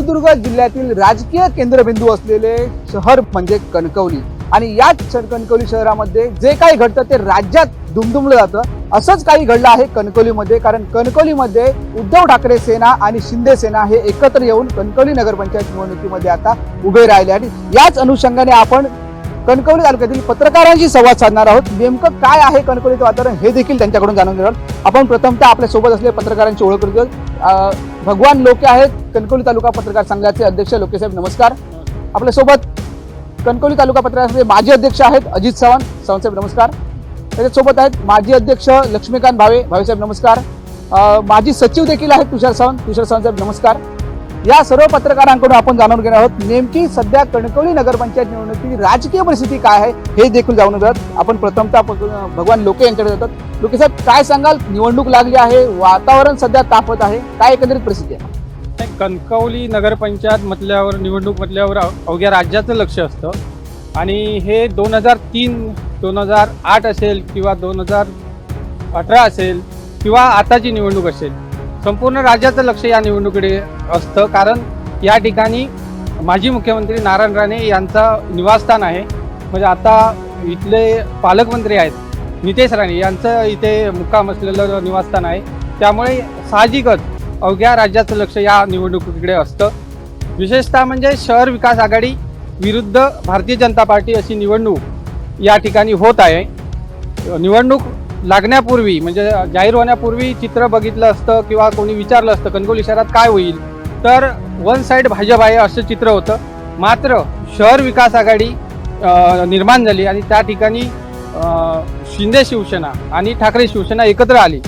सिंधुदुर्ग जिल्ह्यातील राजकीय केंद्रबिंदू असलेले शहर म्हणजे कणकवली. आणि याच कणकवली शहरामध्ये जे काही घडतं ते राज्यात दुमदुमलं जातं. असंच काही घडलं आहे कणकवलीमध्ये कारण कणकवलीमध्ये उद्धव ठाकरे सेना आणि शिंदे सेना हे एकत्र येऊन कणकवली नगरपंचायत निवडणुकीमध्ये आता उभे राहिले आणि याच अनुषंगाने आपण कणकवली तालुक्यातील पत्रकारांशी संवाद साधणार आहोत. नेमकं काय आहे कणकवलीचं वातावरण हे देखील त्यांच्याकडून जाणून घेणार आपण प्रथमतः आपल्यासोबत असलेल्या पत्रकारांची ओळख करतो भगवान लोके आहेत कणकवली तालुका पत्रकार संघाचे अध्यक्ष लोकेसाहेब नमस्कार. आपल्यासोबत कणकवली तालुका पत्रकार माजी अध्यक्ष आहेत अजित चव्हाण चव्हाण नमस्कार. त्याच्यासोबत आहेत माजी अध्यक्ष लक्ष्मीकांत भावे. भावेसाहेब नमस्कार. माजी सचिव देखील आहेत तुषार सावंत. तुषार सावंतसाहेब नमस्कार. या सर्व पत्रकारांकडून आपण जाणून घेणार आहोत नेमकी सध्या कणकवली नगरपंचायत निवडणुकीची राजकीय परिस्थिती काय आहे हे देखील जाणून घेणार आपण प्रथमतः भगवान लोके यांच्याकडे जातात. लोके साहेब काय सांगाल? निवडणूक लागली आहे वातावरण सध्या तापत आहे काय एकंदरीत परिस्थिती आहे? कणकवली नगरपंचायत म्हटल्यावर निवडणूक म्हटल्यावर अवघ्या राज्याचं लक्ष असतं. आणि हे दोन हजार तीन दोन हजार आठ असेल किंवा दोन हजार अठरा असेल किंवा आताची निवडणूक असेल संपूर्ण राज्याचं लक्ष या निवडणुकीकडे असतं. कारण या ठिकाणी माजी मुख्यमंत्री नारायण राणे यांचं निवासस्थान आहे. म्हणजे आता इथले पालकमंत्री आहेत नितेश राणे यांचं इथे मुक्काम असलेलं निवासस्थान आहे. त्यामुळे साहजिकच अवघ्या राज्याचं लक्ष या निवडणुकीकडे असतं. विशेषतः म्हणजे शहर विकास आघाडी विरुद्ध भारतीय जनता पार्टी अशी निवडणूक या ठिकाणी होत आहे. निवडणूक लागण्यापूर्वी म्हणजे जाहीर होण्यापूर्वी चित्र बघितलं असतं किंवा कोणी विचारलं असतं कणकवली शहरात काय होईल? तर वन साईड भाजप आहे असं चित्र होतं. मात्र शहर विकास आघाडी निर्माण झाली आणि त्या ठिकाणी शिंदे शिवसेना आणि ठाकरे शिवसेना एकत्र आली.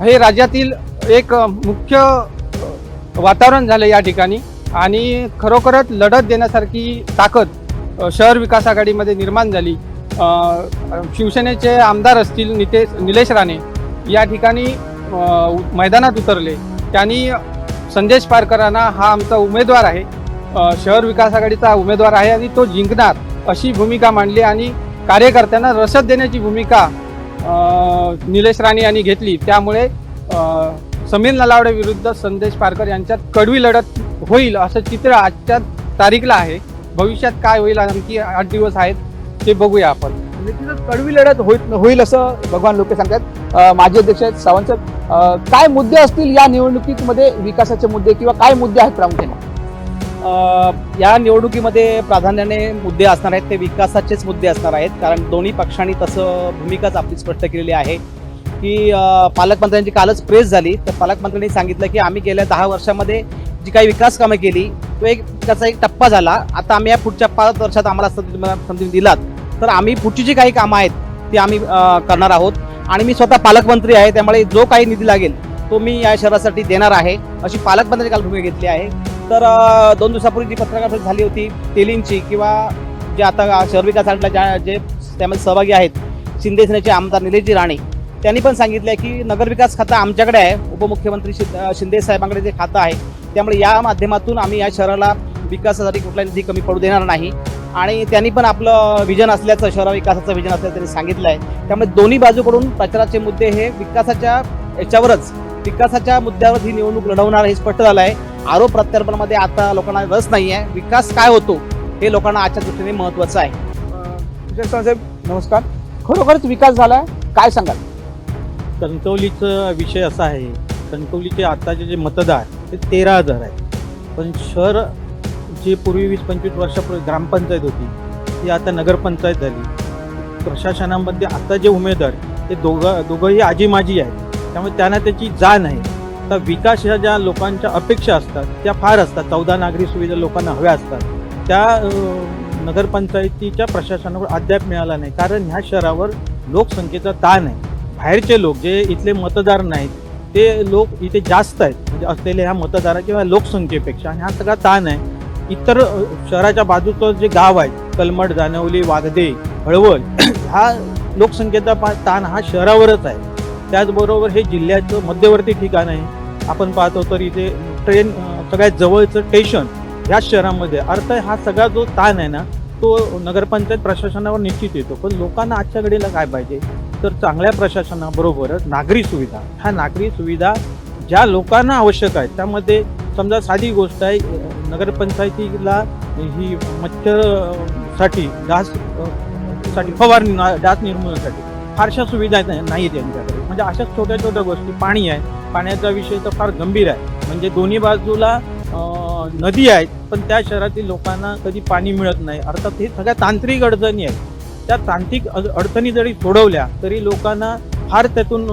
हे राज्यातील एक मुख्य वातावरण झालं या ठिकाणी आणि खरोखरच लढत देण्यासारखी ताकद शहर विकास आघाडीमध्ये निर्माण झाली. शिवसेनेचे आमदार असतील नितेश निलेश राणे या ठिकाणी मैदानात उतरले. त्यांनी संदेश पारकरांना हा आमचा उमेदवार आहे. शहर विकास आघाडीचा उमेदवार आहे आणि तो जिंकणार अशी भूमिका मांडली आणि कार्यकर्त्यांना रसद देण्याची भूमिका निलेश राणे यांनी घेतली. त्यामुळे समीर नलावडे विरुद्ध संदेश पारकर यांच्यात कडवी लढत होईल असं चित्र आजच्या तारीखला आहे. भविष्यात काय होईल आणखी आठ दिवस आहेत. ते बघूया आपण. म्हणजे निश्चितच कडवी लढत होईल होईल असं भगवान लोके सांगतात. माजी अध्यक्ष आहेत सावंत साहेब. काय मुद्दे असतील या निवडणुकीमध्ये विकासाचे मुद्दे किंवा काय मुद्दे आहेत प्रामुख्याने? या निवडणुकीमध्ये प्राधान्याने मुद्दे असणार आहेत ते विकासाचेच मुद्दे असणार आहेत. कारण दोन्ही पक्षांनी तसं भूमिकाच आपली स्पष्ट केलेली आहे की पालकमंत्र्यांची कालच प्रेस झाली. तर पालकमंत्र्यांनी सांगितलं की आम्ही गेल्या दहा वर्षामध्ये जी काही विकास कामं केली तो एक त्याचा एक टप्पा झाला. आता आम्ही या पुढच्या पाच वर्षात आम्हाला संधी संधी दिलात. तर आम्ही पुढची जी काही कामं आहेत ती आम्ही करणार आहोत. आणि मी स्वतः पालकमंत्री आहे त्यामुळे जो काही निधी लागेल तो मी या शहरासाठी देणार आहे. अशी पालकमंत्री काल भूमिका घेतली आहे. तर दोन दिवसापूर्वी जी पत्रकार परिषद झाली होती तेलिंगची किंवा जे आता शहर विकास ज्या जे त्यामध्ये सहभागी आहेत शिंदे सेनेचे आमदार निलेशजी राणे त्यांनी पण सांगितलं की नगरविकास खातं आमच्याकडे आहे. उपमुख्यमंत्री शिंदे साहेबांकडे जे खातं आहे त्यामुळे या माध्यमातून आम्ही या शहराला विकासासाठी कुठला निधी कमी पडू देणार नाही. आणि त्यांनी पण आपलं विजन असल्याचं शहरा विकासाचं विजन असल्याचं त्यांनी सांगितलं आहे. त्यामुळे दोन्ही बाजूकडून प्रचाराचे मुद्दे हे विकासाच्या याच्यावरच विकासाच्या मुद्द्यावर ही निवडणूक लढवणार हे स्पष्ट झालं आहे. आरोप प्रत्यारोपणामध्ये आता लोकांना रस नाही आहे. विकास काय होतो हे लोकांना आजच्या दृष्टीने महत्त्वाचं आहे. साहेब नमस्कार. खरोखरच विकास झालाय? काय सांगाल? कणकवलीचा विषय असा आहे. कणकवलीचे आताचे जे मतदार ते तेरा हजार आहेत. पण शहर जे पूर्वी वीस पंचवीस वर्षापूर्वी ग्रामपंचायत होती ती आता नगरपंचायत झाली. प्रशासनामध्ये आता जे उमेदवार ते दोघं दोघंही आजी माजी आहेत. त्यामुळे त्यांना त्याची जाण आहे. तर विकास ह्या ज्या लोकांच्या अपेक्षा असतात त्या फार असतात. चौदा नागरी सुविधा लोकांना हव्या असतात. त्या नगरपंचायतीच्या प्रशासनावर अद्याप मिळाला नाही. कारण ह्या शहरावर लोकसंख्येचा ताण आहे. बाहेरचे लोक जे इथले मतदार नाहीत ते लोक इथे जास्त आहेत. म्हणजे असलेल्या ह्या मतदारा किंवा लोकसंख्येपेक्षा. आणि हा सगळा ताण आहे. इतर शहराच्या बाजूचं जे गाव आहे कलमट जानवली वागदे हळवल हा लोकसंख्येचा पा- ताण हा शहरावरच आहे. त्याचबरोबर हे जिल्ह्याचं मध्यवर्ती ठिकाण आहे. आपण पाहतो तर इथे ट्रेन सगळ्यात जवळचं स्टेशन याच शहरामध्ये अर्थ हा सगळा जो ताण आहे ना तो नगरपंचायत प्रशासनावर निश्चित येतो. पण लोकांना आजच्या घडीला काय पाहिजे? तर चांगल्या प्रशासनाबरोबरच नागरी सुविधा. ह्या नागरी सुविधा ज्या लोकांना आवश्यक आहेत त्यामध्ये समजा साधी गोष्ट आहे नगरपंचायतीला ही मच्छरसाठी साठी डाससाठी फवारणी डास निर्मूलनासाठी फारशा सुविधा नाही त्यांच्याकडे. म्हणजे अशाच छोट्या छोट्या गोष्टी पाणी आहे. पाण्याचा विषय तर फार गंभीर आहे. म्हणजे दोन्ही बाजूला नदी आहेत पण त्या शहरातील लोकांना कधी पाणी मिळत नाही. अर्थात हे सगळ्या तांत्रिक अडचणी आहेत. त्या तांत्रिक अड- अडचणी जरी सोडवल्या तरी लोकांना फार त्यातून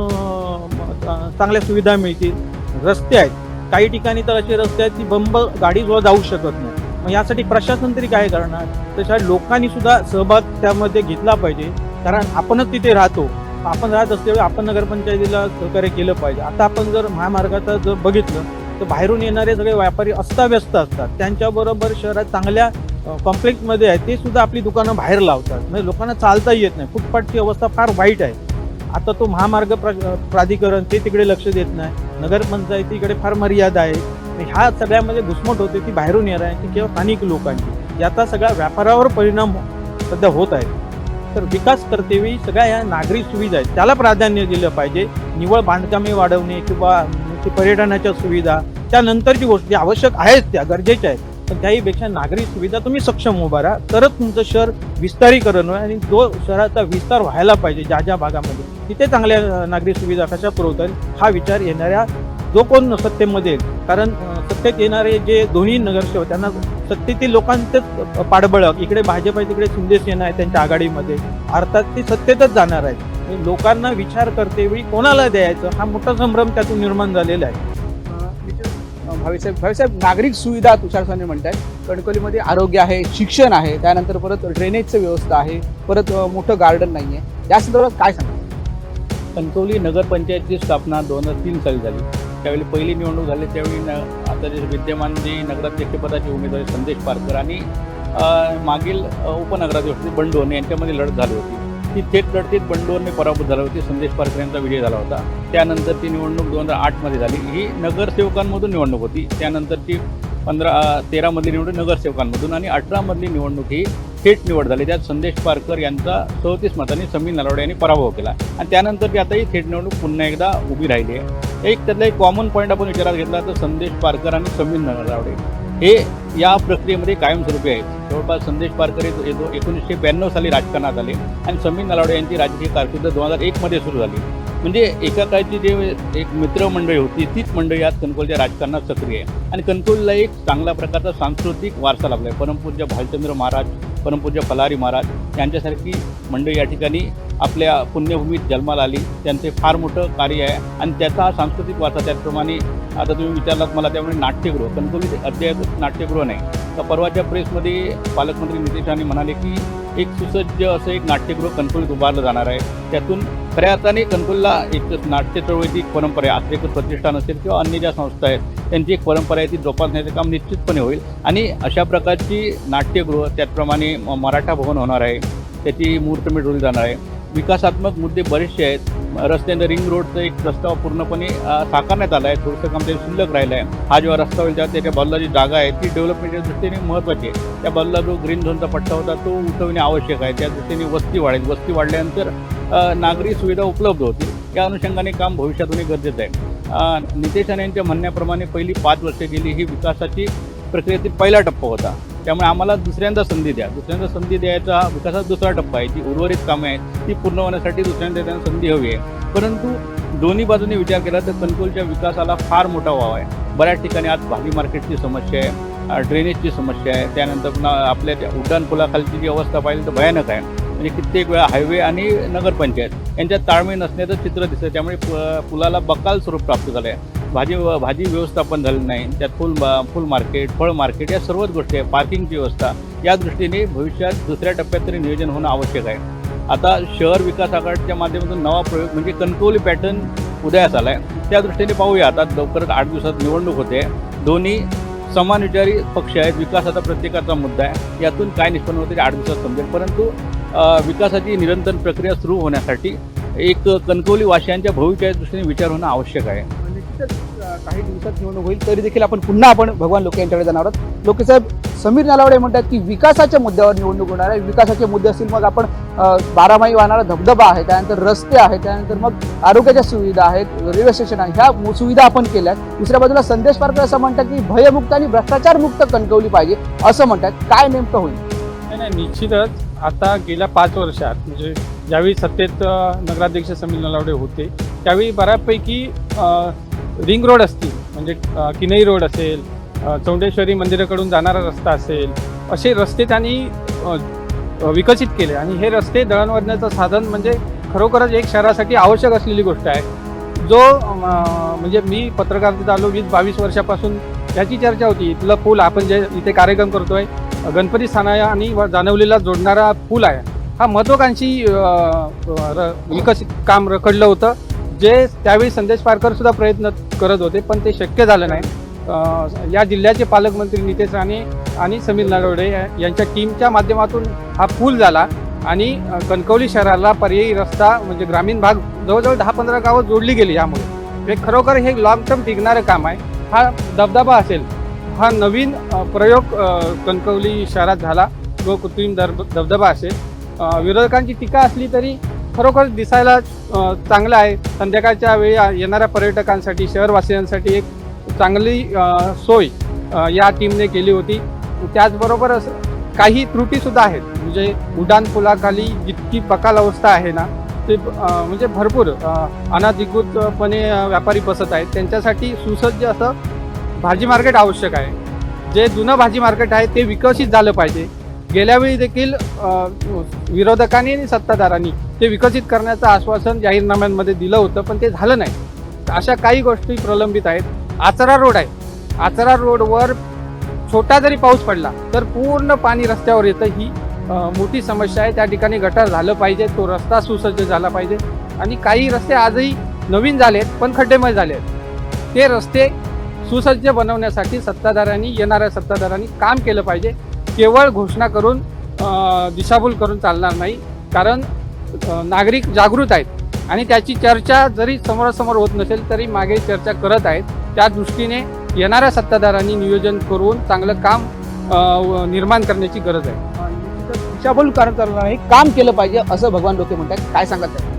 चांगल्या सुविधा मिळतील. रस्ते आहेत. काही ठिकाणी तर असे रस्ते आहेत की बंब गाडी सुद्धा जाऊ शकत नाही. मग यासाठी प्रशासन तरी काय करणार? तशा लोकांनी सुद्धा सहभाग त्यामध्ये घेतला पाहिजे. कारण आपणच तिथे राहतो. आपण राहत असल्यामुळे आपण नगरपंचायतीला सहकार्य केलं पाहिजे. आता आपण जर महामार्गाचा जर बघितलं तर बाहेरून येणारे सगळे व्यापारी अस्ताव्यस्त असतात. त्यांच्याबरोबर शहरात चांगल्या कॉम्प्लेक्समध्ये आहेत ते सुद्धा आपली दुकानं बाहेर लावतात. म्हणजे लोकांना चालता येत नाही. फुटपाथची अवस्था फार वाईट आहे. आता तो महामार्ग प्र प्राधिकरण ते तिकडे लक्ष देत नाही. नगरपंचायतीकडे फार मर्यादा आहे. आणि ह्या सगळ्यामध्ये घुसमट होते ती बाहेरून येणाऱ्यांची किंवा स्थानिक लोकांची. याचा सगळ्या व्यापारावर परिणाम हो-, सध्या होत आहे. तर विकास करतेवेळी सगळ्या या नागरी सुविधा आहेत त्याला प्राधान्य दिलं पाहिजे. निवळ बांधकामे वाढवणे किंवा पर्यटनाच्या सुविधा त्यानंतरची गोष्टी आवश्यक आहेत त्या गरजेच्या आहेत. पण त्याहीपेक्षा नागरी सुविधा तुम्ही सक्षम उभा राहा. तरच तुमचं शहर विस्तारीकरण होईल आणि जो शहराचा विस्तार व्हायला पाहिजे ज्या ज्या भागामध्ये. तिथे चांगल्या नागरी सुविधा कशा पुरवतात हा विचार येणाऱ्या जो कोण सत्तेमध्ये कारण सत्तेत येणारे जे दोन्ही नगरसेवक त्यांना सत्तेतील लोकांचंच पाठबळ इकडे भाजप आहे तिकडे शिंदे सेना आहे त्यांच्या आघाडीमध्ये. अर्थात ते सत्तेतच जाणार आहेत लोकांना विचार करतेवेळी कोणाला द्यायचं हा मोठा संभ्रम त्यातून निर्माण झालेला आहे. भावीसाहेब भावीसाहेब नागरिक सुविधा तुषार साने आहेत कणकवलीमध्ये आरोग्य आहे शिक्षण आहे त्यानंतर परत ड्रेनेजचं व्यवस्था आहे परत मोठं गार्डन नाही आहे या संदर्भात काय सांगा कणकवली नगरपंचायतची स्थापना दोन हजार तीन साली झाली. त्यावेळी पहिली निवडणूक झाली त्यावेळी न आता जे विद्यमान जे नगराध्यक्षपदाचे उमेदवार संदेश पारकर आणि मागील उपनगराध्यक्ष बंडोन यांच्यामध्ये लढत झाली होती. ती थेट लढतीत बंडोरने पराभूत झाली होती संदेश पारकर यांचा विजय झाला होता. त्यानंतर ती निवडणूक दोन हजार आठमध्ये झाली. ही नगरसेवकांमधून निवडणूक होती. त्यानंतर ती पंधरा तेरामधली निवडणूक नगरसेवकांमधून आणि अठरामधली निवडणूक ही थेट निवड झाली. त्यात संदेश पारकर यांचा चौतीस मतांनी समीर नलावडे यांनी पराभव केला. आणि त्यानंतर ती आता ही थेट निवडणूक पुन्हा एकदा उभी राहिली आहे. एक त्यातला एक कॉमन पॉईंट आपण विचारात घेतला तर संदेश पारकर आणि समीर नलावडे हे या प्रक्रियेमध्ये कायमस्वरूपी आहेत. जवळपास संदेश पारकर हे एकोणीसशे ब्याण्णव साली राजकारणात आले. आणि समीर नलावडे यांची राजकीय कारकीर्द दोन हजार एकमध्ये सुरू झाली. म्हणजे एका काळची जे एक मित्रमंडळी होती तीच मंडळी आज कणकोलच्या राजकारणात सक्रिय आहे. आणि कणकोलला एक चांगल्या प्रकारचा सांस्कृतिक वारसा लाभला आहे. परमपूज्य भालचंद्र महाराज परमपूज्य फलारी महाराज यांच्यासारखी मंडळी या ठिकाणी आपल्या पुण्यभूमीत जन्माला आली. त्यांचे फार मोठं कार्य आहे. आणि त्याचा हा सांस्कृतिक वारसा त्याचप्रमाणे आता तुम्ही विचारलात मला त्यामुळे नाट्यगृह कणकोली अद्याप नाट्यगृह नाही. तर परवाच्या प्रेसमध्ये पालकमंत्री नितेश राणे म्हणाले की एक सुसज्ज असं एक नाट्यगृह कणकवलीत उभारलं जाणार आहे. त्यातून खऱ्या अर्थाने कणकवलीला एक नाट्य चळवळीची एक परंपरा आहे. आत्रेकर प्रतिष्ठान असेल किंवा अन्य ज्या संस्था आहेत त्यांची एक परंपरा आहे ती जोपासण्याचं काम निश्चितपणे होईल. आणि अशा प्रकारची नाट्यगृह त्याचप्रमाणे म- मराठा भवन होणार आहे. त्याची मुहूर्तमेढ रोवली जाणार आहे. विकासात्मक मुद्दे बरेचसे आहेत. रस्त्यानं रिंग रोडचा एक प्रस्ताव पूर्णपणे साकारण्यात आला आहे. थोडंसं काम ते शिल्लक राहिलं आहे हा जेव्हा रस्ता होईल तेव्हा त्याच्या बाजूला जी जागा आहे. ती डेव्हलपमेंटच्या दृष्टीने महत्त्वाची आहे. त्या बाजूला जो ग्रीन झोनचा पट्टा होता तो उठवणे आवश्यक आहे. त्या दृष्टीने वस्ती वाढेल. वस्ती वाढल्यानंतर नागरी सुविधा उपलब्ध होतील. या अनुषंगाने काम भविष्यात होणे गरजेचं आहे. नितेश राणे यांच्या म्हणण्याप्रमाणे पहिली पाच वर्षे गेली ही विकासाची प्रक्रियेतील पहिला टप्पा होता. त्यामुळे आम्हाला दुसऱ्यांदा संधी द्या. दुसऱ्यांदा संधी द्यायचा विकासात विकासाचा दुसरा टप्पा आहे. जी उर्वरित कामे आहेत. ती पूर्ण होण्यासाठी दुसऱ्यांदा त्यांना संधी हवी आहे. परंतु दोन्ही बाजूने विचार केला तर कणकोलच्या विकासाला फार मोठा वाव आहे. बऱ्याच ठिकाणी आज भाजी मार्केटची समस्या आहे. ड्रेनेजची समस्या आहे. त्यानंतर पुन्हा आपल्या त्या उड्डाण पुलाखालची जी अवस्था पाहिली तर भयानक आहे. म्हणजे कित्येक वेळा हायवे आणि नगरपंचायत यांच्यात ताळमेळ नसण्याचं चित्र दिसतं त्यामुळे प- पुलाला बकाल स्वरूप प्राप्त झालं आहे भाजी भाजी व्यवस्थापन झालं नाही. त्यात फुल फुल मार्केट फळ मार्केट या सर्वच गोष्टी आहे पार्किंगची व्यवस्था. या दृष्टीने भविष्यात दुसऱ्या टप्प्यात तरी नियोजन होणं आवश्यक आहे. आता शहर विकास आघाडीच्या माध्यमातून नवा प्रयोग म्हणजे कणकवली पॅटर्न उदयास आला आहे त्या दृष्टीने पाहूया. आता लवकरच आठ दिवसात निवडणूक होते. दोन्ही समान विचारी पक्ष आहेत. विकासाचा प्रत्येकाचा मुद्दा आहे. यातून काय निष्पन्न होते आठ दिवसात समजेल. परंतु विकासाची निरंतर प्रक्रिया सुरू होण्यासाठी एक कणकवली वाशियांच्या भविष्याच्या दृष्टीने विचार होणं आवश्यक आहे. काही दिवसात निवडणूक होईल तरी देखील आपण पुन्हा आपण भगवान लोके यांच्याकडे जाणार आहोत. लोकेसाहेब समीर नालावडे म्हणतात की विकासाच्या मुद्द्यावर निवडणूक होणार आहे. विकासाचे मुद्दे असतील मग आपण बारामाही वाहणारा धबधबा आहे त्यानंतर रस्ते आहेत त्यानंतर मग आरोग्याच्या सुविधा आहेत रेल्वे स्टेशन आहे. ह्या सुविधा आपण केल्या आहेत दुसऱ्या बाजूला संदेश पारकर असं म्हणतात की भयमुक्त आणि भ्रष्टाचारमुक्त कणकवली पाहिजे असं म्हणतात. काय नेमकं होईल? नाही नाही निश्चितच आता गेल्या पाच वर्षात म्हणजे ज्यावेळी सत्तेत नगराध्यक्ष समीर नलावडे होते त्यावेळी बऱ्यापैकी रिंग रोड असतील म्हणजे किनई रोड असेल चौंडेश्वरी मंदिराकडून जाणारा रस्ता असेल असे रस्ते त्यांनी विकसित केले. आणि हे रस्ते दळणवळणाचं साधन म्हणजे खरोखरच एक शहरासाठी आवश्यक असलेली गोष्ट आहे. जो म्हणजे मी पत्रकारितेत आलो वीस बावीस वर्षापासून याची चर्चा होती. इथलं पूल आपण जे इथे कार्यक्रम करतोय गणपती स्थाना आणि व- जानवलीला जोडणारा पूल आहे. हा महत्वाकांक्षी र- विकसित काम रखडलं होतं. जे त्यावेळी संदेश पारकर सुद्धा प्रयत्न करत होते पण ते शक्य झालं नाही. या जिल्ह्याचे पालकमंत्री नितेश राणे आणि समीर नरवडे यांच्या टीमच्या माध्यमातून हा पूल झाला आणि कणकवली शहराला पर्यायी रस्ता म्हणजे ग्रामीण भाग जवळजवळ दहा पंधरा गावं जोडली गेली यामुळे. हे खरोखर हे लॉंग टर्म टिकणारं काम आहे. हा दबदबा असेल हा नवीन प्रयोग कणकवली शहरात झाला. जो कृत्रिम दर धबधबा असेल. विरोधकांची टीका असली तरी खरोखर दिसायला चांगलं आहे. संध्याकाळच्या वेळी येणाऱ्या पर्यटकांसाठी शहरवासियांसाठी एक चांगली सोय या टीमने केली होती. त्याचबरोबर असं काही त्रुटीसुद्धा आहेत. म्हणजे उड्डाण पुलाखाली जितकी बकाल अवस्था आहे ना ते म्हणजे भरपूर अनाधिकृतपणे व्यापारी बसत आहेत. त्यांच्यासाठी सुसज्ज असं भाजी मार्केट आवश्यक आहे. जे जुनं भाजी मार्केट आहे ते विकसित झालं पाहिजे. गेल्यावेळी देखील विरोधकांनी आणि सत्ताधारांनी ते विकसित करण्याचं आश्वासन जाहीरनाम्यांमध्ये दिलं होतं पण ते झालं नाही. अशा काही गोष्टी प्रलंबित आहेत. आचरा रोड आहे. आचरा रोडवर छोटा जरी पाऊस पडला तर पूर्ण पाणी रस्त्यावर येतं. ही मोठी समस्या आहे. त्या ठिकाणी गटार झालं पाहिजे तो रस्ता सुसज्ज झाला पाहिजे. आणि काही रस्ते आजही नवीन झालेत पण खड्डेमय झाले आहेत. ते रस्ते सुसज्ज बनवण्यासाठी सत्ताधाऱ्यांनी येणाऱ्या सत्ताधाऱ्यांनी काम केलं पाहिजे. केवळ घोषणा करून दिशाभूल करून चालणार नाही. कारण नागरिक जागृत आहेत आणि त्याची चर्चा जरी समोरासमोर होत नसेल तरी मागे चर्चा करत आहेत. त्या दृष्टीने येणाऱ्या सत्ताधाऱ्यांनी नियोजन करून चांगलं काम निर्माण करण्याची गरज आहे. दिशाभूल कारण करणार नाही काम केलं पाहिजे असं भगवान लोके म्हणतात. काय सांगत आहे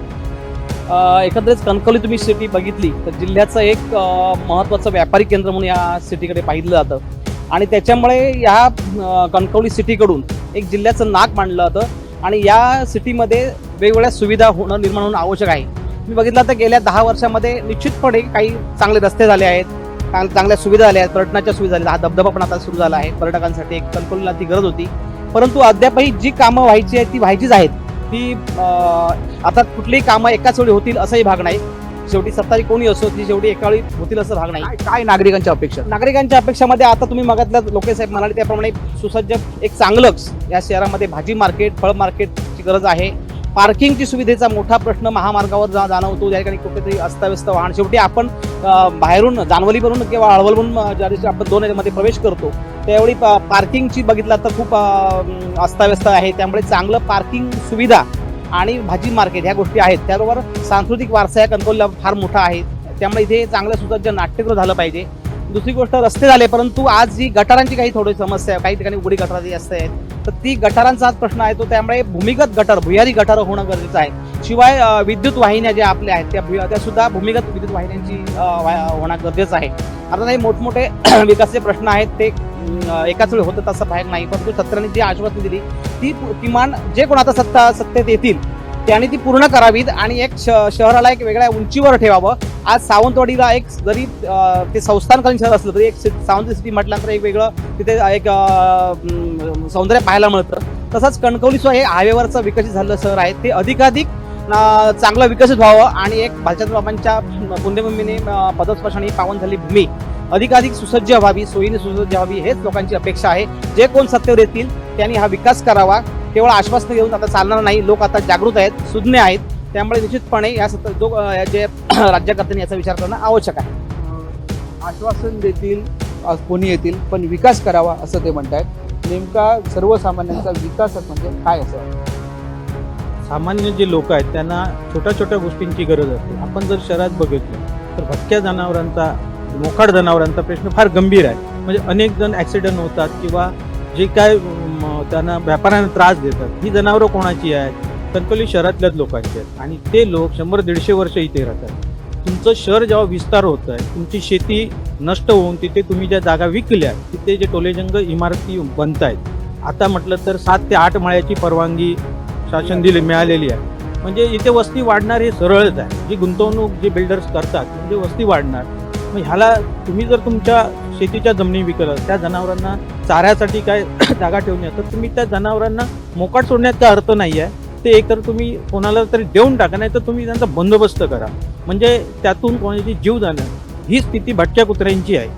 एकंदरीत कणकवली तुम्ही सिटी बघितली तर जिल्ह्याचं एक महत्त्वाचं व्यापारी केंद्र म्हणून या सिटीकडे पाहिलं जातं. आणि त्याच्यामुळे या कणकवली सिटीकडून एक जिल्ह्याचं नाक मांडलं जातं. आणि या सिटीमध्ये वेगवेगळ्या सुविधा होणं निर्माण होणं आवश्यक आहे. मी बघितलं तर गेल्या दहा वर्षामध्ये निश्चितपणे काही चांगले रस्ते झाले आहेत. चांगल्या सुविधा झाल्या आहेत. पर्यटनाच्या सुविधा झाल्या हा धबधबा पण आता सुरू झाला आहे. पर्यटकांसाठी एक कंट्रोलला ती गरज होती. परंतु अद्यापही जी कामं व्हायची आहेत ती व्हायचीच आहेत. ती आता कुठलीही कामं एकाच वेळी होतील असंही भाग नाही. शेवटी सत्तारी कोणी असो ती शेवटी एका वेळी होतील असं भाग नाही. काय नागरिकांच्या अपेक्षा? नागरिकांच्या अपेक्षामध्ये आता तुम्ही मागातल्या लोके साहेब म्हणाले त्याप्रमाणे सुसज्ज एक चांगलंच या शहरामध्ये भाजी मार्केट फळ मार्केटची गरज आहे. पार्किंगची सुविधेचा मोठा प्रश्न महामार्गावर जा जाणवतो. ज्या ठिकाणी कुठेतरी अस्ताव्यस्त वाहन शेवटी आपण बाहेरून जानवलीवरून किंवा हळवलवरून अं, ज्या दिवशी आपण दोन याच्यामध्ये प्रवेश करतो त्यावेळी पार्किंगची बघितलं तर खूप अस्ताव्यस्त आहे. त्यामुळे चांगलं पार्किंग सुविधा आणि भाजी मार्केट ह्या गोष्टी आहेत. त्याबरोबर सांस्कृतिक वारसा या कणकवलीला फार मोठा आहे. त्यामुळे इथे चांगलं सुसज्ज नाट्यगृह झालं पाहिजे. दुसरी गोष्ट रस्ते झाले परंतु आज जी गटारांची काही थोडी समस्या आहे. काही ठिकाणी उघडी गटार जी आहेत. तर ती गटारांचा आज प्रश्न आहे तो त्यामुळे भूमिगत गटार भुयारी गटार होणं गरजेचं आहे. शिवाय विद्युत वाहिन्या ज्या आपल्या आहेत त्या भु- त्या सुद्धा भूमिगत विद्युत वाहिन्यांची होणं गरजेचं आहे. आता हे मोठमोठे विकासचे प्रश्न आहेत. ते एकाच वेळी होतं तसं बाहेर नाही. परंतु सत्तारांनी जी आश्वासन दिली ती किमान जे कोण आता सत्ता सत्तेत येतील त्यांनी ती पूर्ण करावीत आणि एक श- शहराला एक वेगळ्या उंचीवर ठेवावं. आज सावंतवाडीला एक जरी ते संस्थानकालीन शहर असलं तरी एक सि- सावंत सिटी म्हटल्यानंतर एक वेगळं तिथे एक सौंदर्य पाहायला मिळतं. तसंच कणकवली सुद्धा हे हायवेवरचं विकसित झालेलं शहर आहे. ते अधिकाधिक चांगलं विकसित व्हावं आणि एक भालचंद्र बाबांच्या पुण्यभूमीने अं, पदस्पर्शाने पावन झाली भूमी. अधिकाधिक सुसज्ज व्हावी सोयीने सुसज्ज व्हावी हेच लोकांची अपेक्षा आहे. जे कोण सत्तेवर येतील त्यांनी हा विकास करावा. केवळ आश्वासन घेऊन आता चालणार नाही. लोक आता जागृत आहेत सुज्ञ आहेत. त्यामुळे निश्चितपणे या सत्ता जो जे राज्यकर्त्यांनी याचा विचार करणं आवश्यक आहे. आश्वासन देतील कोणी येतील पण विकास करावा असं ते म्हणतायत. नेमका सर्वसामान्यांचा विकास म्हणजे काय असं सामान्य जे लोक आहेत त्यांना छोट्या छोट्या गोष्टींची गरज असते. आपण जर शहरात बघितलं तर भटक्या जनावरांचा मोखाड जनावरांचा प्रश्न फार गंभीर आहे. म्हणजे अनेक जण ॲक्सिडेंट होतात किंवा जे काय त्यांना व्यापाऱ्यांना त्रास देतात. ही जनावरं कोणाची आहेत? कणकवली शहरातल्याच लोकांची आहेत. आणि ते लोक शंभर दीडशे वर्ष इथे राहतात. तुमचं शहर जेव्हा विस्तार होत आहे तुमची शेती नष्ट होऊन तिथे तुम्ही ज्या जागा विकल्या तिथे जे टोलेजंग इमारती बनत आहेत आता म्हटलं तर सात ते आठ माळ्याची परवानगी शासन दिली मिळालेली आहे. म्हणजे इथे वस्ती वाढणार हे सरळच आहे. जी गुंतवणूक जे बिल्डर्स करतात म्हणजे वस्ती वाढणार. मग ह्याला तुम्ही जर तुमच्या शेतीच्या जमिनी विकलं त्या जनावरांना चाऱ्यासाठी काय जागा ठेवली तर तुम्ही त्या जनावरांना मोकाट सोडण्यात काय अर्थ नाही आहे. ते एकतर तुम्ही कोणाला तरी देऊन टाका नाही तर तुम्ही त्यांचा बंदोबस्त करा. म्हणजे त्यातून कोणाची जीव जाणं ही स्थिती भटक्या कुत्र्यांची आहे.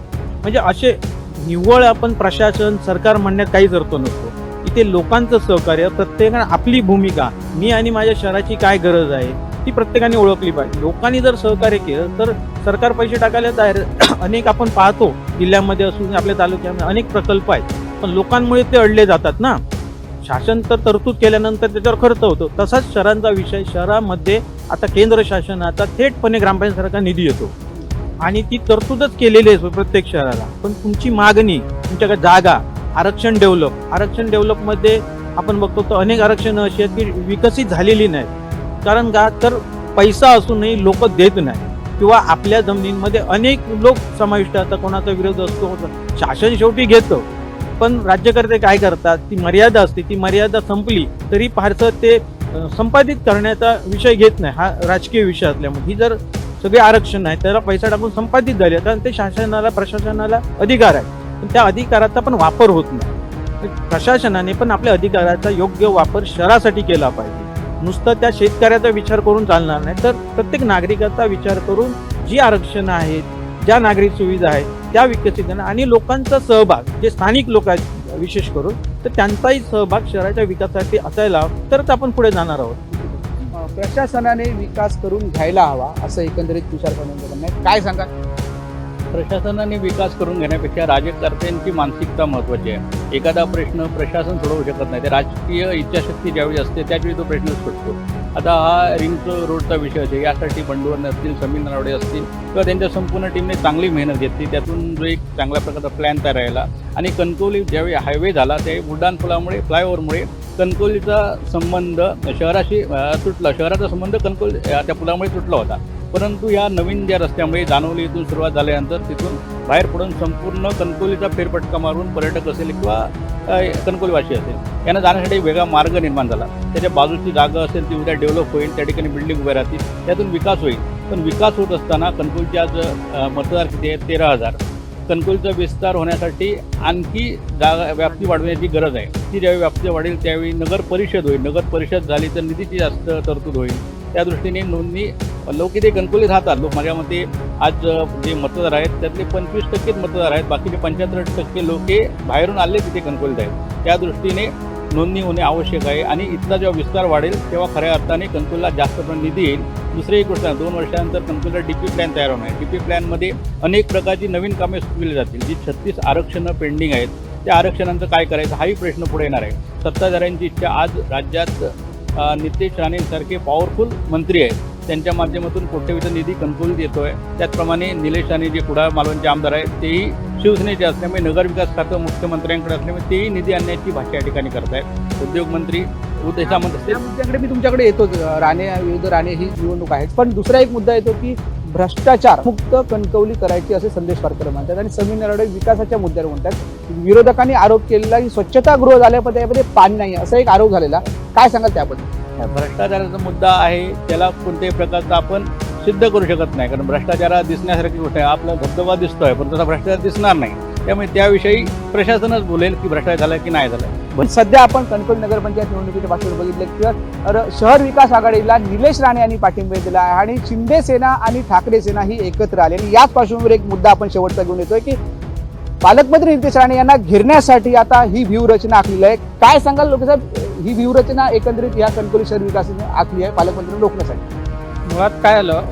म्हणजे असे निव्वळ आपण प्रशासन सरकार म्हणण्यात काहीच अर्थ नसतो. इथे लोकांचं सहकार्य प्रत्येकानं आपली भूमिका मी आणि माझ्या शहराची काय गरज आहे ती प्रत्येकाने ओळखली पाहिजे. लोकांनी जर सहकार्य केलं तर सरकार पैसे टाकायला तयार अनेक आपण पाहतो जिल्ह्यामध्ये असून आपल्या तालुक्यामध्ये अनेक प्रकल्प आहेत. पण लोकांमुळे ते अडले जातात ना. शासन तर तरतूद केल्यानंतर त्याच्यावर खर्च होतो. तसाच शहरांचा विषय शहरामध्ये आता केंद्र शासनाचा थेटपणे ग्रामपंचायत निधी येतो. आणि ती तरतूदच केलेली आहे प्रत्येक शहराला. पण तुमची मागणी तुमच्याकडे जागा आरक्षण डेव्हलप आरक्षण डेव्हलपमध्ये आपण बघतो तर अनेक आरक्षणं अशी आहेत की विकसित झालेली नाहीत. कारण का? तर पैसा असूनही लोक देत नाही. किंवा आपल्या जमिनींमध्ये अनेक लोक समाविष्ट असतात कोणाचा विरोध असतो शासन शेवटी घेतं. पण राज्यकर्ते काय करतात? ती मर्यादा असते. ती मर्यादा संपली तरी फारसं ते संपादित करण्याचा विषय घेत नाही. हा राजकीय विषय असल्यामुळे. ही जर सगळे आरक्षण आहे त्याला पैसा टाकून संपादित झाले कारण ते शासनाला प्रशासनाला अधिकार आहे. पण त्या अधिकाराचा पण वापर होत नाही. प्रशासनाने पण आपल्या अधिकाराचा योग्य वापर शहरासाठी केला पाहिजे. नुसतं त्या शेतकऱ्याचा विचार करून चालणार नाही. तर प्रत्येक नागरिकाचा विचार करून जी आरक्षणं आहेत ज्या नागरिक सुविधा आहेत त्या विकसित करणं आणि लोकांचा सहभाग जे स्थानिक लोक आहेत विशेष करून तर त्यांचाही सहभाग शहराच्या विकासासाठी असायला तरच आपण पुढे जाणार आहोत. प्रशासनाने विकास करून घ्यायला हवा असं एकंदरीत तुषार आहे. काय सांगा प्रशासनाने विकास करून घेण्यापेक्षा राजकारत्यांची मानसिकता महत्त्वाची आहे. एखादा प्रश्न प्रशासन सोडवू शकत नाही. ते राजकीय इच्छाशक्ती ज्यावेळी असते त्यावेळी तो प्रश्न सुटतो आता हा रिंग रोडचा विषय असेल यासाठी बंडूवर असतील समीर नरवडे असतील किंवा त्यांच्या संपूर्ण टीमने चांगली मेहनत घेतली त्यातून जो एक चांगल्या प्रकारचा प्लॅन तयार राहिला. आणि कणकवली ज्यावेळी हायवे झाला ते बुलढाण पुलामुळे फ्लायओव्हरमुळे कणकवलीचा संबंध शहराशी तुटला शहराचा संबंध कणकवली त्या पुलामुळे तुटला होता. परंतु या नवीन ज्या रस्त्यामुळे जानवली इथून सुरुवात झाल्यानंतर तिथून बाहेर पडून संपूर्ण कणकोलीचा फेरफटका मारून पर्यटक असेल किंवा कणकोलीवासी असेल यांना जाण्यासाठी वेगळा मार्ग निर्माण झाला. त्याच्या बाजूची जागा असेल ती उद्या डेव्हलप होईल त्या ठिकाणी बिल्डिंग उभ्या राहतील त्यातून विकास होईल. पण विकास होत असताना कणकोलीचे आज मतदार किती आहेत? तेरा हजार. कणकोलीचा विस्तार होण्यासाठी आणखी जागा व्याप्ती वाढवण्याची गरज आहे. ती ज्यावेळी व्याप्ती वाढेल त्यावेळी नगर परिषद होईल. नगर परिषद झाली तर निधीची जास्त तरतूद होईल. त्या दृष्टीने नोंदणी लोक इथे गणकुलीत राहतात. लोक माझ्या मते आज जे मतदार आहेत त्यातले पंचवीस टक्केच मतदार आहेत. बाकीचे पंच्याहत्तर टक्के लोक हे बाहेरून आले तिथे गणकुलीत आहेत. त्या दृष्टीने नोंदणी होणे आवश्यक आहे आणि इथला जेव्हा विस्तार वाढेल तेव्हा खऱ्या अर्थाने कणकवलीला जास्त प्रमाणात निधी येईल. दुसरी एक गोष्ट दोन वर्षानंतर कणकवलीला डी पी प्लॅन तयार होणार आहे. डी पी प्लॅनमध्ये अनेक प्रकारची नवीन कामे सुचविली जातील जी छत्तीस आरक्षणं पेंडिंग आहेत. त्या आरक्षणांचं काय करायचं हाही प्रश्न पुढे येणार आहे. सत्ताधाऱ्यांची इच्छा आज राज्यात नितेश राणेसारखे पॉवरफुल मंत्री आहेत. त्यांच्या माध्यमातून कोट्यवधी निधी कंफुलित येतो आहे त्याचप्रमाणे निलेश राणे जे कुडाळ मालवणचे आमदार आहेत तेही शिवसेनेचे असल्यामुळे नगरविकास खातं मुख्यमंत्र्यांकडे असल्यामुळे तेही निधी आणण्याची भाषा या ठिकाणी करत आहेत उद्योगमंत्री उद्देशामध्ये त्या मुद्द्याकडे मी तुमच्याकडे येतोच. राणे विरुद्ध राणे ही निवडणूक आहे पण दुसरा एक मुद्दा येतो की भ्रष्टाचार मुक्त कणकवली करायची असे संदेश फारकर म्हणतात. आणि समीर नरवडे विकासाच्या मुद्द्यावर म्हणतात विरोधकांनी आरोप केलेला की स्वच्छतागृह झाल्या पण त्यामध्ये पाणी नाही. असा एक आरोप झालेला. काय सांगाल त्याबद्दल? भ्रष्टाचाराचा मुद्दा आहे त्याला कोणत्याही प्रकारचा आपण सिद्ध करू शकत नाही. कारण भ्रष्टाचार दिसण्यासारखी गोष्ट आहे. आपला धबधबा दिसतोय पण तसा भ्रष्टाचार दिसणार नाही. त्यामुळे त्याविषयी प्रशासनच बोलेल की भ्रष्टाचार झाला की नाही झाला पण सध्या आपण कणकवली नगरपंचायत निवडणुकीच्या पार्श्वभूमीवर बघितलं तर शहर विकास आघाडीला निलेश राणे यांनी पाठिंबा दिला आहे आणि शिंदे सेना आणि ठाकरे सेना ही एकत्र आली. आणि याच पार्श्वभूमीवर एक मुद्दा आपण शेवटचा घेऊन येतोय की पालकमंत्री नितेश राणे यांना घेरण्यासाठी आता ही व्यूहरचना आखलेली आहे. काय सांगाल लोकसाहेब? ही व्यूहरचना एकंदरीत या कणकवली शहर विकासाने आखली आहे पालकमंत्री रोखण्यासाठी मुळात काय आलं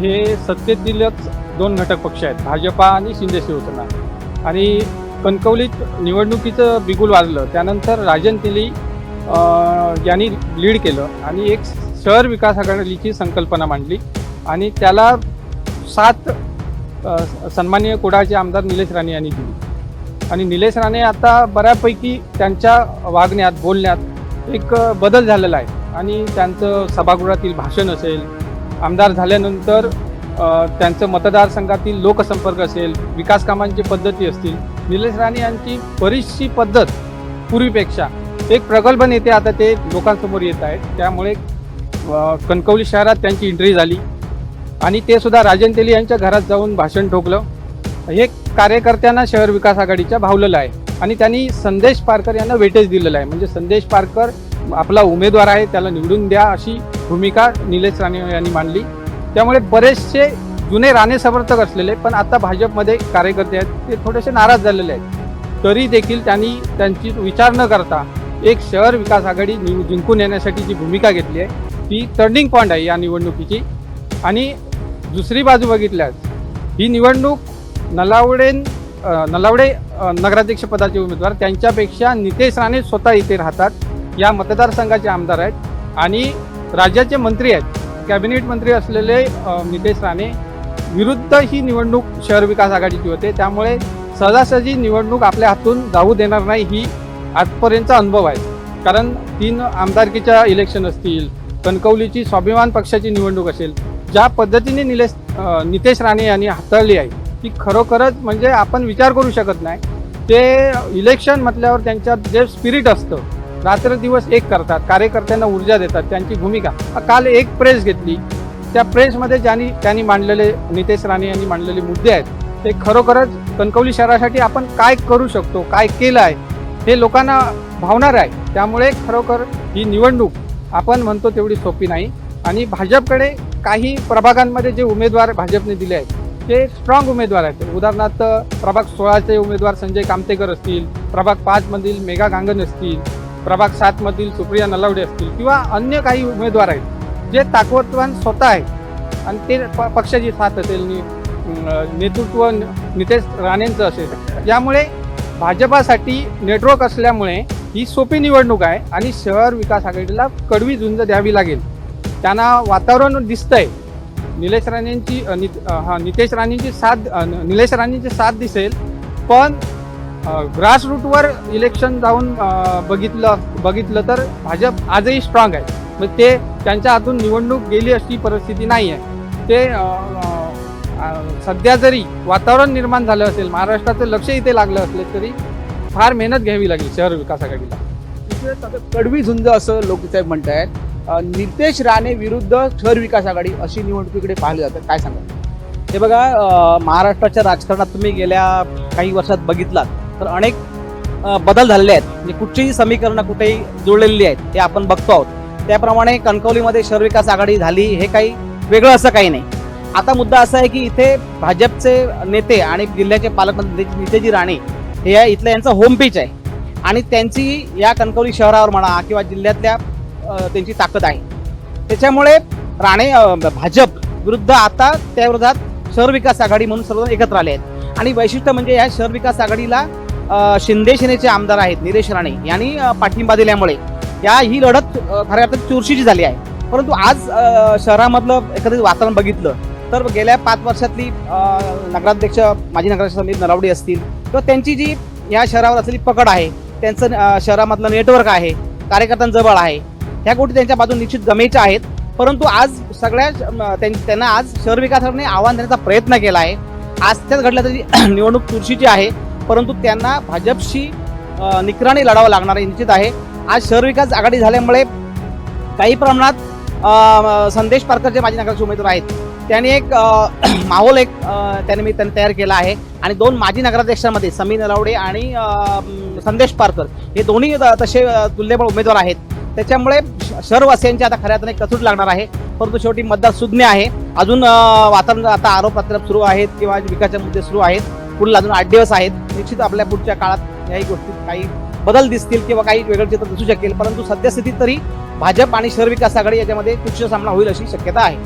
हे सत्तेतीलच दोन घटक पक्ष आहेत भाजपा आणि शिंदे शिवसेना आणि कणकवलीत निवडणुकीचं बिगुल वाजलं. त्यानंतर राजन तेली यांनी लीड केलं आणि एक शहर विकास आघाडीची संकल्पना मांडली. आणि त्याला सात अ, सन्माननीय कुडाळचे आमदार निलेश राणे यांनी दिली. आणि निलेश राणे आता बऱ्यापैकी त्यांच्या वागण्यात बोलण्यात एक बदल झालेला आहे. आणि त्यांचं सभागृहातील भाषण असेल आमदार झाल्यानंतर त्यांचं मतदारसंघातील लोकसंपर्क असेल विकास कामांची पद्धती असतील. निलेश राणे यांची बरीचशी पद्धत पूर्वीपेक्षा एक प्रगल्भ नेते आता ते लोकांसमोर येत आहेत. त्यामुळे कणकवली शहरात त्यांची एंट्री झाली. आणि ते सुद्धा राजन तेली यांच्या घरात जाऊन भाषण ठोकलं. हे कार्यकर्त्यांना शहर विकास आघाडीच्या भावलेलं आहे. आणि त्यांनी संदेश पारकर यांना वेटेज दिलेलं आहे. म्हणजे संदेश पारकर आपला उमेदवार आहे त्याला निवडून द्या अशी भूमिका निलेश राणे यांनी मांडली. त्यामुळे बरेचसे जुने राणे समर्थक असलेले पण आता भाजपमध्ये कार्यकर्ते आहेत ते थोडेसे नाराज झालेले आहेत. तरी देखील त्यांनी त्यांची विचार न करता एक शहर विकास आघाडी निव- जिंकून येण्यासाठी जी भूमिका घेतली आहे ती टर्निंग पॉईंट आहे या निवडणुकीची. आणि दुसरी बाजू बघितल्यास ही निवडणूक नलावडे नलावडे नगराध्यक्षपदाचे उमेदवार त्यांच्यापेक्षा नितेश राणे स्वतः इथे राहतात या मतदारसंघाचे आमदार आहेत. आणि राज्याचे मंत्री आहेत. कॅबिनेट मंत्री असलेले नितेश राणे विरुद्ध ही निवडणूक शहर विकास आघाडीची होते. त्यामुळे सहजासहजी निवडणूक आपल्या हातून जाऊ देणार नाही ही आजपर्यंतचा अनुभव आहे. कारण तीन आमदारकीच्या इलेक्शन असतील कणकवलीची स्वाभिमान पक्षाची निवडणूक असेल ज्या पद्धतीने निलेश नितेश राणे यांनी हाताळली आहे ती खरोखरच म्हणजे आपण विचार करू शकत नाही. ते इलेक्शन म्हटल्यावर त्यांच्यात जे स्पिरिट असतं रात्रदिवस एक करतात कार्यकर्त्यांना ऊर्जा देतात त्यांची भूमिका. काल एक प्रेस घेतली. त्या प्रेसमध्ये ज्यांनी त्यांनी मांडलेले नितेश राणे यांनी मांडलेले मुद्दे आहेत. ते खरोखरच कणकवली शहरासाठी आपण काय करू शकतो काय केलं आहे हे लोकांना भावणार आहे. त्यामुळे खरोखर ही निवडणूक आपण म्हणतो तेवढी सोपी नाही. आणि भाजपकडे काही प्रभागांमध्ये जे उमेदवार भाजपने दिले आहेत ते स्ट्रॉंग उमेदवार आहेत. उदाहरणार्थ प्रभाग सोळाचे उमेदवार संजय कामतेकर असतील प्रभाग पाचमधील मेघा गांगन असतील प्रभाग सातमधील सुप्रिया नलावडे असतील किंवा अन्य काही उमेदवार आहेत जे ताकदवान स्वतः आहेत. आणि ते प पक्षाची साथ असेल नि- नेतृत्व नितेश राणेंचं असेल. यामुळे भाजपासाठी नेटवर्क असल्यामुळे ही सोपी निवडणूक आहे आणि शहर विकास आघाडीला कडवी झुंज द्यावी लागेल. त्यांना वातावरण दिसतंय. निलेश राणेंची नित- हा नितेश राणेंची साथ निलेश राणेंची साथ दिसेल. पण ग्रास रूटवर इलेक्शन जाऊन बघितलं बघितलं तर भाजप आजही स्ट्रॉंग आहे. मग ते त्यांच्या हातून निवडणूक गेली अशी परिस्थिती नाही आहे ते सध्या जरी वातावरण निर्माण झालं असेल महाराष्ट्राचं लक्ष इथे लागलं असलं तरी फार मेहनत घ्यावी लागेल शहर विकास आघाडीला. कडवी झुंज असं लोकसाहेब म्हणतायत. अ, नितेश राणे विरुद्ध शहर विकास आघाडी अशी निवडणुकीकडे पाहिलं जातं. काय सांगा हे बघा महाराष्ट्राच्या राजकारणात तुम्ही गेल्या काही वर्षात बघितलात. तर अनेक बदल झालेले आहेत. म्हणजे कुठचीही समीकरणं कुठेही जुळलेली आहेत ते आपण बघतो आहोत. त्याप्रमाणे कणकवलीमध्ये शहर विकास आघाडी झाली हे काही वेगळं असं काही नाही. आता मुद्दा असा आहे की इथे भाजपचे नेते आणि जिल्ह्याचे पालकमंत्री नितेजी राणे हे या इथलं यांचं होम पिच आहे. आणि त्यांची या कणकवली शहरावर म्हणा किंवा जिल्ह्यातल्या त्यांची ताकद आहे. त्याच्यामुळे राणे भाजप विरुद्ध आता त्या विरोधात शहर विकास आघाडी म्हणून सर्व एकत्र आले आहेत. आणि वैशिष्ट्य म्हणजे या शहर विकास आघाडीला शिंदे सेनेचे आमदार आहेत निलेश राणे यांनी पाठिंबा दिल्यामुळे या ही लढत खऱ्या अर्थात चुरशीची झाली आहे. परंतु आज शहरामधलं एखादं वातावरण बघितलं तर गेल्या पाच वर्षातली नगराध्यक्ष माजी नगराध्यक्ष समीर नलावडे असतील किंवा त्यांची जी या शहरावर असलेली पकड आहे त्यांचं शहरामधलं नेटवर्क आहे कार्यकर्त्यांजवळ आहे ह्या गोष्टी त्यांच्या बाजून निश्चित गमेच्या आहेत. परंतु आज सगळ्या त्यां- त्यांना आज शहर विकासाने आव्हान देण्याचा प्रयत्न केला आहे. आज त्याच घडल्या तरी निवडणूक चुरशीची आहे. परंतु त्यांना भाजपशी निकराने लढावं लागणार निश्चित आहे. आज शहर विकास आघाडी झाल्यामुळे काही प्रमाणात संदेश पारकर जे माजी नगराचे उमेदवार आहेत त्यांनी एक माहोल एक अं, त्यांनी तयार केला आहे. आणि दोन माजी नगराध्यक्षांमध्ये समीर नलावडे आणि संदेश पारकर हे दोन्ही तसे तुल्यबळ उमेदवार आहेत. त्याच्यामुळे शहरवासियांची आता खऱ्या अर्थाने कसूट लागणार आहे. परंतु शेवटी मतदार सुज्ञ आहे. अजून वातावरण आता आरोप प्रत्यारोप सुरू आहेत किंवा विकासाचे मुद्दे सुरू आहेत. पुढील अजून आठ दिवस आहेत. निश्चित आपल्या पुढच्या काळात याही गोष्टीत काही बदल दिसतील किंवा काही वेगळं चित्र दिसू शकेल. परंतु सद्यस्थितीत तरी भाजप आणि शहर विकास आघाडी याच्यामध्ये तुच्छ सामना होईल अशी शक्यता आहे.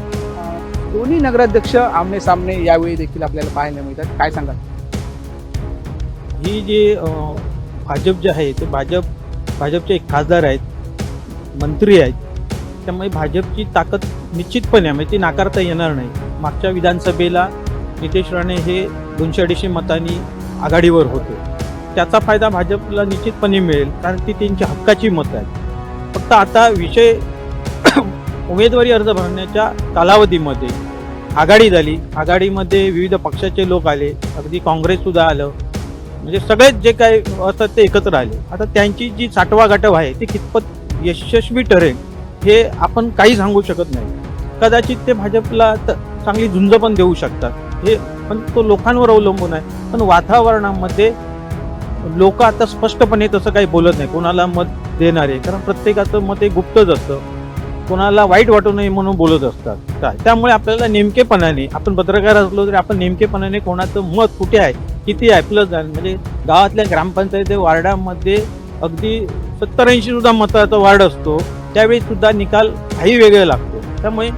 दोन्ही नगराध्यक्ष आमने सामने यावेळी देखील आपल्याला पाहायला मिळतात. काय सांगा ही जी भाजप जे आहे ते भाजप भाजपचे एक खासदार आहेत मंत्री आहेत. त्यामुळे भाजपची ताकद निश्चितपणे आहे. म्हणजे ती नाकारता येणार नाही. मागच्या विधानसभेला नितेश राणे हे दोनशे अडीचशे मतांनी आघाडीवर होते. त्याचा फायदा भाजपला निश्चितपणे मिळेल कारण ती त्यांची हक्काची मतं आहेत. फक्त आता विषय उमेदवारी अर्ज भरण्याच्या कालावधीमध्ये आघाडी झाली. आघाडीमध्ये विविध पक्षाचे लोक आले. अगदी काँग्रेससुद्धा आलं. म्हणजे सगळेच जे काही असतात ते एकत्र आले. आता त्यांची जी साठवाघाटव आहे ती कितपत यशस्वी ठरेल हे आपण काही सांगू शकत नाही. कदाचित ते भाजपला त- चांगली झुंज पण देऊ शकतात. हे पण तो लोकांवर अवलंबून आहे. पण वातावरणामध्ये लोक आता स्पष्टपणे तसं काही बोलत नाही. कोणाला मत देणारे कारण प्रत्येकाचं मत हे गुप्तच असतं. कोणाला वाईट वाटू नये म्हणून बोलत असतात. काय त्यामुळे आपल्याला नेमकेपणाने आपण पत्रकार असलो तरी आपण नेमकेपणाने कोणाचं मत कुठे आहे किती आहे प्लस म्हणजे गावातल्या ग्रामपंचायती वार्डामध्ये अगदी सत्तर ऐंशी सुद्धा मताचा वार्ड असतो. त्यावेळी सुद्धा निकाल काही वेगळे लागतो. त्यामुळे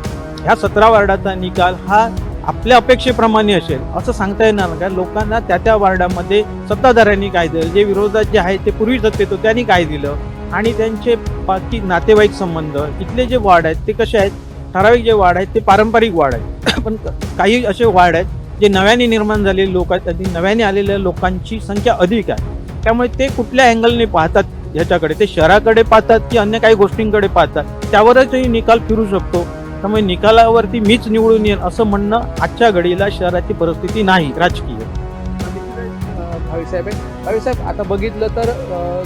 ह्या सतरा वार्डाचा निकाल हा आपल्या अपेक्षेप्रमाणे असेल असं सांगता येणार का लोकांना त्या त्या वार्डामध्ये सत्ताधाऱ्यांनी काय दिलं जे विरोधात जे आहे ते पूर्वी सत्तेत होते त्यांनी काय दिलं? आणि त्यांचे बाकी नातेवाईक संबंध इथले जे वार्ड आहेत ते कसे आहेत? ठराविक जे वार्ड आहेत ते पारंपरिक वार्ड आहेत. पण काही असे वार्ड आहेत जे नव्याने निर्माण झालेले लोक आहेत आणि नव्याने आलेल्या लोकांची संख्या अधिक आहे. त्यामुळे ते कुठल्या अँगलने पाहतात ह्याच्याकडे ते शहराकडे पाहतात की अन्य काही गोष्टींकडे पाहतात? त्यावरचही निकाल फिरू शकतो. त्यामुळे निकालावरती मीच निवडून येईन असं म्हणणं आजच्या घडीला शहराची परिस्थिती नाही राजकीय. भावीसाहेब भावीसाहेब आता बघितलं तर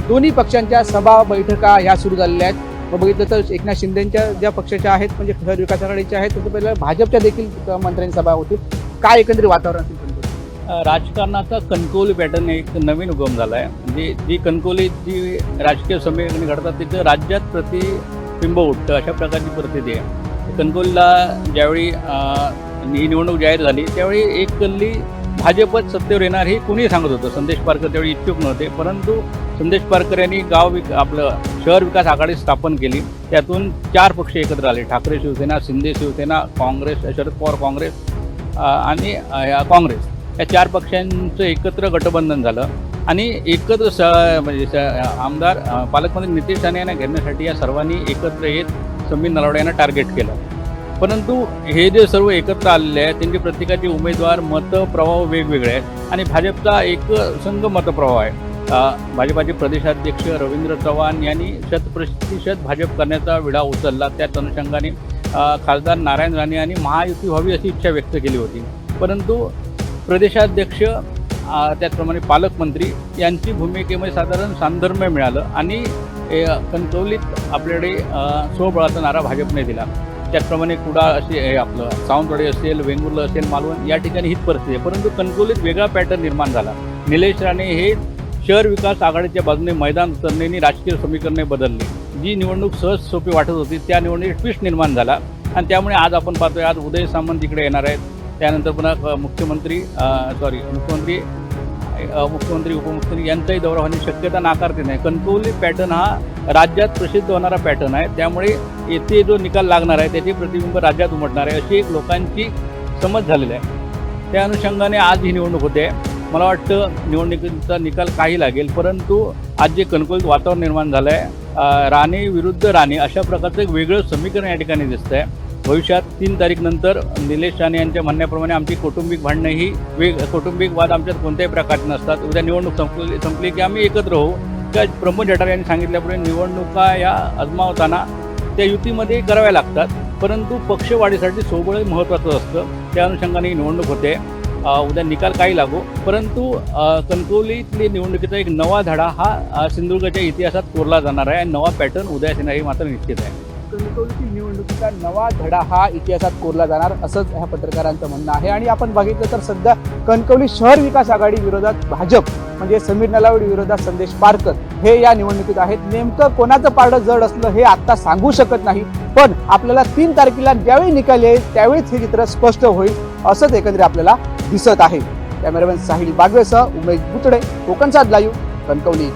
दोन्ही पक्षांच्या सभा बैठका ह्या सुरू झालेल्या आहेत. मग बघितलं तर एकनाथ शिंदेच्या ज्या पक्षाच्या आहेत म्हणजे शहर विकास आघाडीच्या आहेत तसं पहिलं भाजपच्या देखील मंत्र्यांची सभा होती. काय एकंदरीत वातावरण राजकारणाचा कणकवली पॅटर्न एक नवीन उगम झाला आहे म्हणजे जी कणकवली जी राजकीय समीकरणे घडतात तिथं राज्यात प्रतिबिंब उठतं अशा प्रकारची परिस्थिती आहे. कणकवलीला ज्यावेळी ही निवडणूक जाहीर झाली त्यावेळी एक कल्ली भाजपच सत्तेवर येणार हे कुणीही सांगत होतं. संदेश पारकर त्यावेळी इच्छुक नव्हते परंतु संदेश पारकर यांनी गाव विक आपलं शहर विकास आघाडी स्थापन केली. त्यातून चार पक्ष एकत्र आले ठाकरे शिवसेना शिंदे शिवसेना काँग्रेस शरद पवार काँग्रेस आणि या काँग्रेस. या चार पक्षांचं एकत्र गठबंधन झालं आणि एकत्र स म्हणजे आमदार पालकमंत्री नितेश राणे यांना घेण्यासाठी या सर्वांनी एकत्र येत समीर नलावडे यांना टार्गेट केलं. परंतु हे जे सर्व एकत्र आलेले आहेत त्यांचे प्रत्येकाचे उमेदवार मतप्रवाह वेगवेगळे आहेत. आणि भाजपचा एक संघ मतप्रवाह आहे. भाजपाचे प्रदेशाध्यक्ष रवींद्र चव्हाण यांनी शतप्रतिशत भाजप करण्याचा विडा उचलला. त्याच अनुषंगाने खासदार नारायण राणे यांनी महायुती व्हावी अशी इच्छा व्यक्त केली होती. परंतु प्रदेशाध्यक्ष त्याचप्रमाणे पालकमंत्री यांची भूमिकेमध्ये साधारण साधर्म्य मिळालं. आणि ए, कणकवलीत आपल्याकडे स्वबळाचा नारा भाजपने दिला. त्याचप्रमाणे कुडाळ असे हे आपलं सावंतवाडी असेल वेंगुर्ला असेल मालवण या ठिकाणी हीच परिस्थिती आहे. परंतु कणकवलीत वेगळा पॅटर्न निर्माण झाला. निलेश राणे हे शहर विकास आघाडीच्या बाजूने मैदान उतरणेनी राजकीय समीकरणे बदलली. जी निवडणूक सहज सोपी वाटत होती त्या निवडणुकीत ट्विस्ट निर्माण झाला. आणि त्यामुळे आज आपण पाहतोय आज उदय सामंत इकडे येणार आहेत. त्यानंतर पुन्हा मुख्यमंत्री सॉरी मुख्यमंत्री मुख्यमंत्री उपमुख्यमंत्री यांचाही दौरा होण्याची शक्यता नाकारते नाही. कणकवली पॅटर्न हा राज्यात प्रसिद्ध होणारा पॅटर्न आहे. त्यामुळे येथे जो निकाल लागणार आहे त्याचे प्रतिबिंब राज्यात उमटणार आहे अशी एक लोकांची समज झालेली आहे. त्या अनुषंगाने आज ही निवडणूक होते. मला वाटतं निवडणुकीचा निकाल काही लागेल परंतु आज जे कणकवलीत वातावरण निर्माण झालं आहे राणे विरुद्ध राणे अशा प्रकारचं एक वेगळं समीकरण या ठिकाणी दिसतं आहे भविष्यात तीन तारीख नंतर निलेश राणे यांच्या म्हणण्याप्रमाणे आमची कौटुंबिक भांडणं ही वेग कौटुंबिक वाद आमच्यात कोणत्याही प्रकारचे नसतात. उद्या निवडणूक संपली संपली की आम्ही एकत्र होऊ. त्या प्रमोद जठार यांनी सांगितल्याप्रमाणे निवडणुका या अजमावताना त्या युतीमध्ये कराव्या लागतात. परंतु पक्षवाढीसाठी सोबळ महत्त्वाचं असतं. त्या अनुषंगाने ही निवडणूक होते. उद्या निकाल काही लागो. परंतु कणकवलीतली निवडणुकीचा एक नवा धडा हा सिंधुदुर्गच्या इतिहासात कोरला जाणार आहे. आणि नवा पॅटर्न उदयास येणार हे मात्र निश्चित आहे. निवडणुकीचा नवा धडा हा इतिहासात कोरला जाणार असंच ह्या पत्रकारांचं म्हणणं आहे. आणि आपण बघितलं तर सध्या कणकवली शहर विकास आघाडी विरोधात भाजप म्हणजे समीर नलावडी विरोधात संदेश पारकर हे या निवडणुकीत आहेत. नेमकं कोणाचं पारडं जड असलं हे आत्ता सांगू शकत नाही पण आपल्याला तीन तारखेला ज्यावेळी निकाल येईल त्यावेळीच हे चित्र स्पष्ट होईल असंच एकंदरीत आपल्याला दिसत आहे. कॅमेरामॅन साहिल बागवेसह उमेश बुतडे कोकणसाद लाईव्ह कणकवली.